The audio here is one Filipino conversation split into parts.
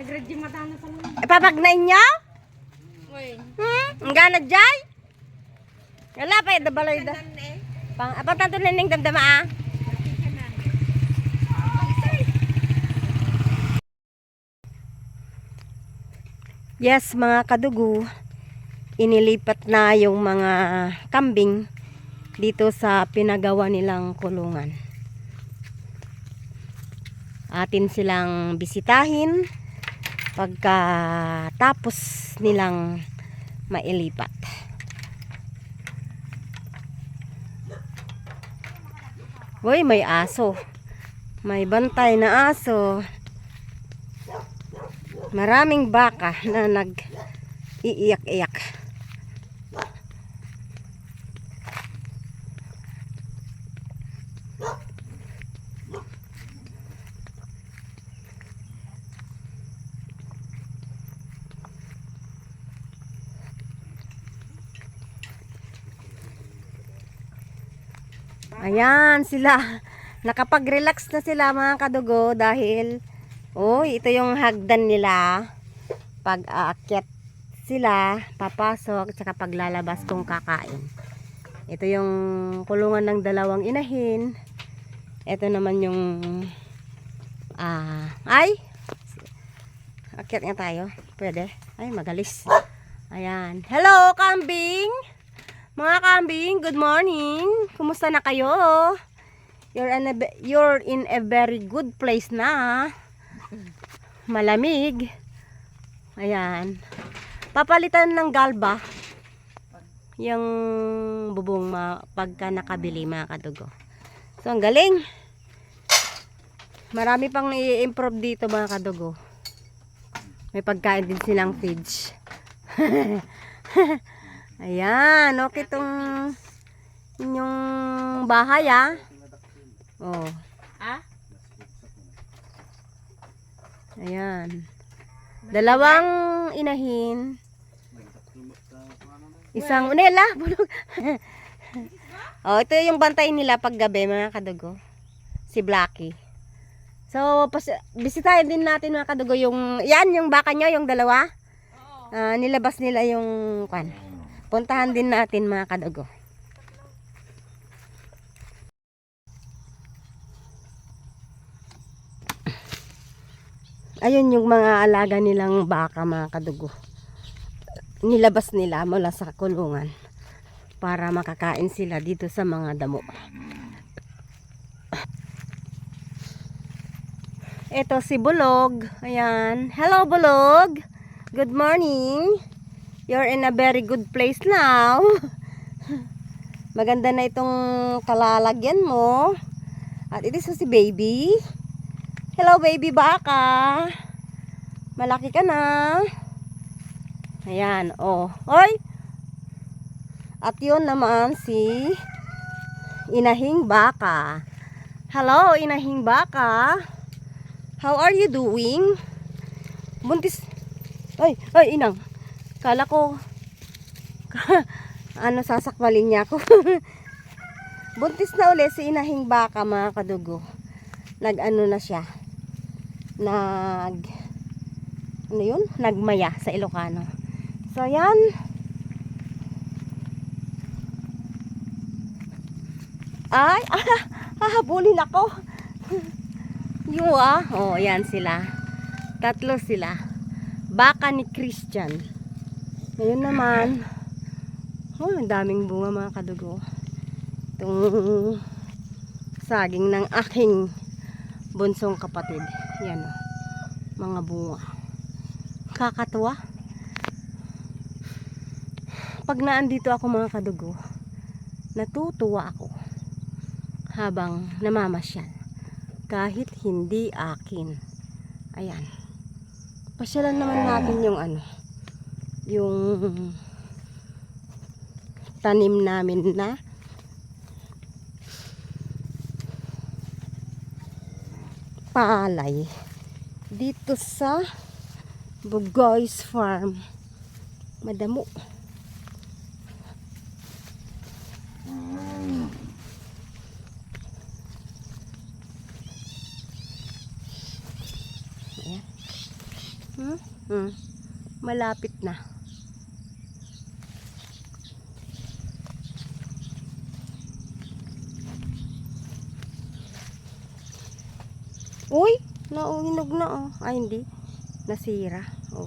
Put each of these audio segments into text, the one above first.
Nag-ready mata na sa mga. Ipapagnain niyo? Uy. Hmm? Ang gana jay? Wala pa yung dabaloy da. Pang, apa tanto nining damdama ah? Yes, mga kadugo, inilipat na yung mga kambing dito sa pinagawa nilang kulungan. Atin silang bisitahin pagka tapos nilang mailipat. Uy, may aso. May bantay na aso. Maraming baka na nag Ayan sila. Nakapag-relax na sila mga kadugo dahil oh, ito yung hagdan nila. Pag aakyat sila, papasok, tsaka paglalabas kung kakain. Ito yung kulungan ng dalawang inahin. Ito naman yung ah, ay akyat nga tayo. Pwede. Ay, magalis. Ayan. Hello, kambing! Mga kambing, good morning. Kumusta na kayo? You're in a, you're in a very good place na. Malamig. Ayan. Papalitan ng galba. Yung bubong ma pagka nakabili mga kadugo. So, ang galing. Marami pang i-improve dito mga kadugo. May pagkain din silang feeds. Ayan, okay tong inyong bahay ah. Oh. Ah? Ayan. Dalawang inahin. Isang unela, bulog. oh, ito yung bantay nila pag gabi mga kadugo. Si Blacky. So, pas bisitahin din natin mga kadugo yung yan yung baka nyo, yung dalawa. Ah, nilabas nila yung kwan. Puntahan din natin mga kadugo. Ayun yung mga alaga nilang baka mga kadugo. Nilabas nila mula sa kulungan para makakain sila dito sa mga damo. Ito si Bulog. Ayan. Hello Bulog. Good morning. You're in a very good place now. Maganda na itong kalalagyan mo. At ito si baby. Hello baby baka. Malaki ka na. Ayan, oh. Oy. At yun naman si Inahing Baka. Hello, Inahing Baka. How are you doing? Buntis. Ay, ay, inang. Kala ko, ano, sasakbalin niya ako. Buntis na uli si Inahing Baka, mga kadugo. Nag-ano na siya. Nag, ano yun? Nagmaya sa Ilocano. So, yan. Ay, ah, hahabulin ako. Yung ah, oh, yan sila. Tatlo sila. Baka ni Christian. Ngayon naman, oh, ang daming bunga mga kadugo. Itong saging ng aking bunsong kapatid. Yan oh, mga bunga. Kakatuwa. Pag naandito ako mga kadugo, natutuwa ako habang namamasyal kahit hindi akin. Ayan. Pasyalan naman natin yung ano, yung tanim namin na palay dito sa Bugoy's Farm. Madamo. Hmm? Hmm. Malapit na. Uy, nauhinog na oh. Ay, hindi. Nasira. Oh.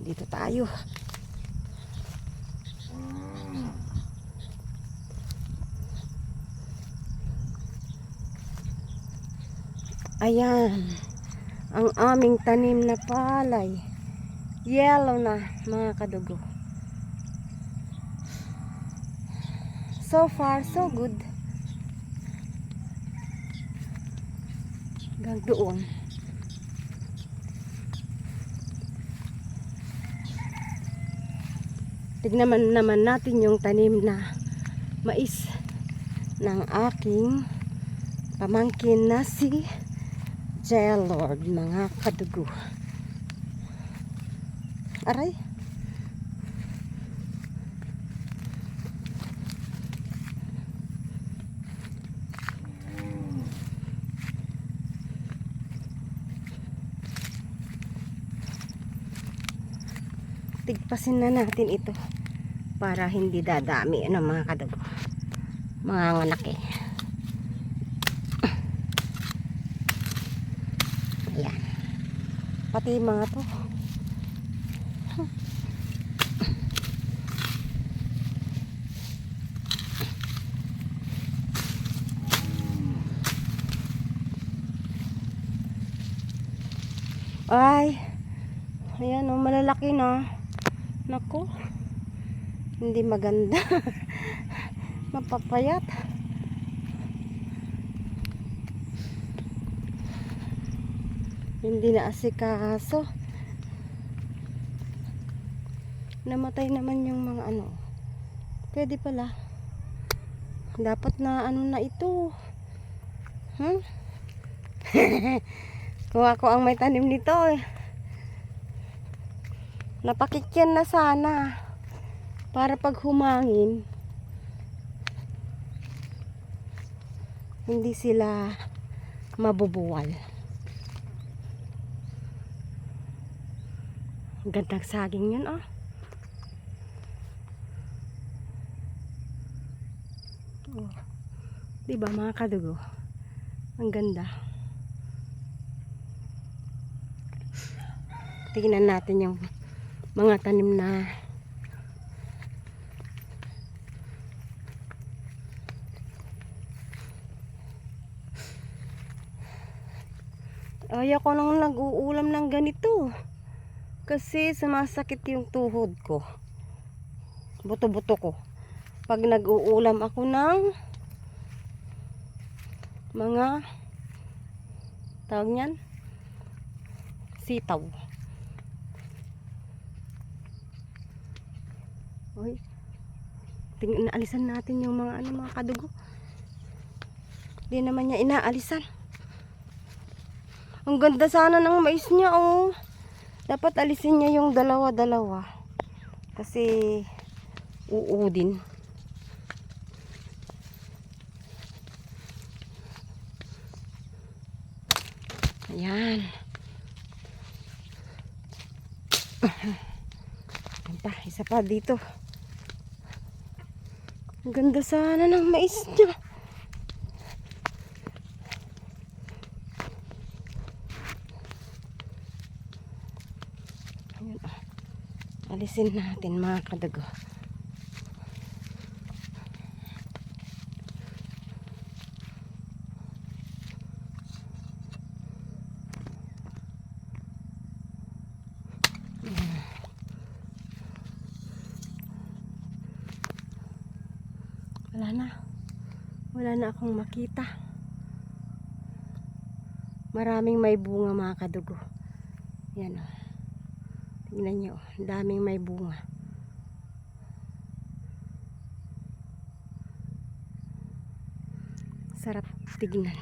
Dito tayo. Ayan. Ang aming tanim na palay. Yellow na, mga kadugo. So far, so good. Hanggang doon. Tignan man naman natin yung tanim na mais ng aking pamangkin na si Jelord, mga kadugo. Aray. Tigpasin na natin ito para hindi dadami ng mga kadugo. Mga nganak eh. Ayan. Pati mga to. Ay. Ayan oh, malalaki na. Nako. Hindi maganda. Mapapayat. Hindi na asikaso. Namatay naman yung mga ano. Pwede pala. Dapat na ano na ito. Hmm? Kung ako ang may tanim nito eh. Napakikyan na sana. Para pag humangin, hindi sila mabubuwal. Ang Gandang saging yun, oh. oh. Diba mga kadugo? Ang ganda. Tingnan natin yung mga tanim na Ayaw ko nang nag-uulam ng ganito. Kasi sumasakit yung tuhod ko. Buto-buto ko. Pag nag-uulam ako ng mga tawag niyan sitaw. Uy. Tingnan naalisan natin yung mga ano mga kadugo. Hindi naman niya inaalisan. Ang ganda sana ng mais niya oh. Dapat alisin niya yung dalawa-dalawa. Kasi uu din. Ayan. Ayan pa, isa pa dito. Ang ganda sana ng mais niya. Ayan. Alisin natin mga kadago. Wala na. Wala na akong makita. Maraming may bunga mga kadugo. Yan o. Tingnan nyo. Ang daming may bunga. Sarap tignan.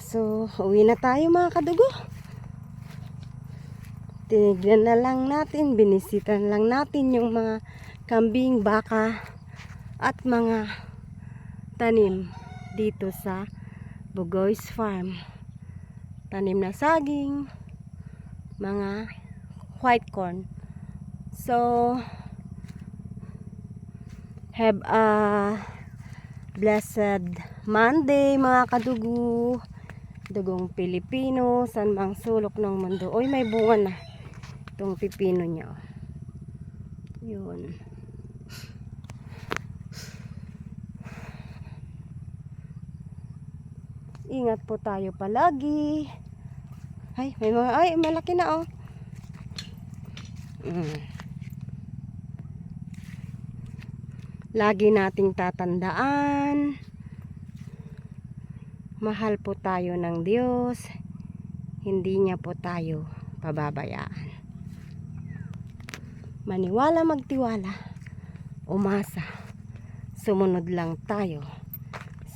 So, uwi na tayo mga kadugo. Tinignan na lang natin, binisitan lang natin yung mga kambing, baka, at mga tanim dito sa Bugoy's Farm. Tanim na saging, mga white corn. So, have a blessed Monday mga kadugo. Dugong Pilipino, san mang sulok ng mundo. Oy, may bunga na. Itong pipino niya. Yun. Ingat po tayo palagi. Ay, may mga, ay, malaki na oh. Mm. Lagi nating tatandaan. Mahal po tayo ng Diyos. Hindi niya po tayo pababayaan. Maniwala magtiwala. Umasa. Sumunod lang tayo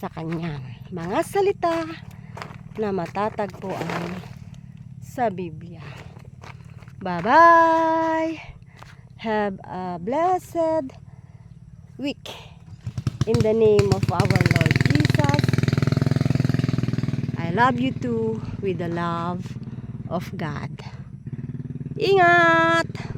sa kanyang mga salita na matatagpuan sa Biblia. Bye-bye! Have a blessed week. In the name of our Lord Jesus, I love you too with the love of God. Ingat!